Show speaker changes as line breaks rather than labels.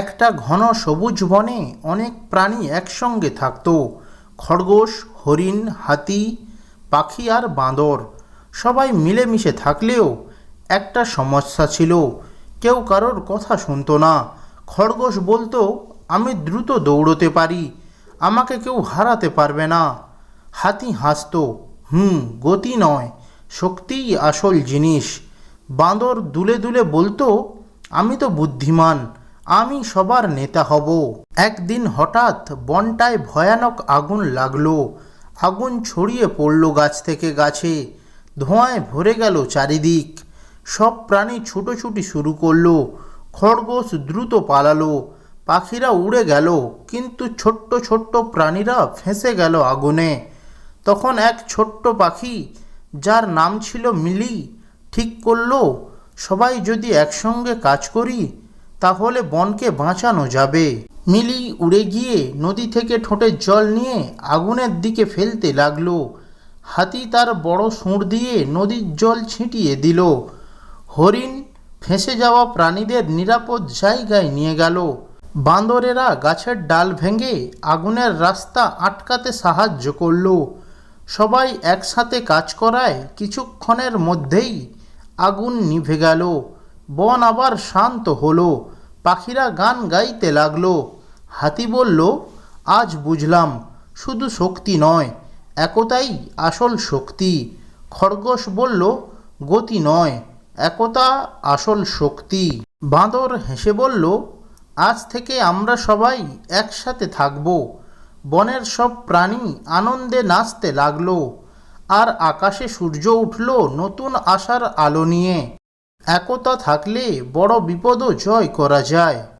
একটা ঘন সবুজ বনে অনেক প্রাণী একসঙ্গে থাকত। খরগোশ, হরিণ, হাতি, পাখি আর বাঁদর সবাই মিলেমিশে থাকলেও একটা সমস্যা ছিল। কেউ কারোর কথা শুনতো না। খরগোশ বলতো, আমি দ্রুত দৌড়তে পারি, আমাকে কেউ হারাতে পারবে না। হাতি হাসতো, হুম, গতি নয়, শক্তিই আসল জিনিস। বাঁদর দুলে দুলে বলতো, আমি তো বুদ্ধিমান আমি সবার নেতা হব। একদিন হঠাৎ বনটায় ভয়ানক আগুন লাগল। আগুন ছড়িয়ে পড়ল গাছ থেকে গাছে। ধোঁয়ায় ভরে গেল চারিদিক। সব প্রাণী ছুটোছুটি শুরু করল। খরগোশ দ্রুত পালালো। পাখিরা উড়ে গেল, কিন্তু ছোট্ট ছোট্ট প্রাণীরা ফেঁসে গেল আগুনে। তখন এক ছোট্ট পাখি, যার নাম ছিল মিলি, ঠিক করল, সবাই যদি একসঙ্গে কাজ করি তাহলে বনকে বাঁচানো যাবে। মিলি উড়ে গিয়ে নদী থেকে ঠোঁটের জল নিয়ে আগুনের দিকে ফেলতে লাগল। হাতি তার বড় সুঁড় দিয়ে নদীর জল ছিটিয়ে দিল। হরিণ ফেঁসে যাওয়া প্রাণীদের নিরাপদ জায়গায় নিয়ে গেল। বান্দরেরা গাছের ডাল ভেঙে আগুনের রাস্তা আটকাতে সাহায্য করল। সবাই একসাথে কাজ করায় কিছুক্ষণের মধ্যেই আগুন নিভে গেল। বন আবার শান্ত হলো, পাখিরা গান গাইতে লাগল। হাতি বলল, আজ বুঝলাম, শুধু শক্তি নয়, একতাই আসল শক্তি। খরগোশ বলল, গতি নয়, একতা আসল শক্তি। বাঁদর হেসে বলল, আজ থেকে আমরা সবাই একসাথে থাকব। বনের সব প্রাণী আনন্দে নাচতে লাগল, আর আকাশে সূর্য উঠল নতুন আশার আলো নিয়ে। একতা থাকলে বড় বিপদও জয় করা যায়।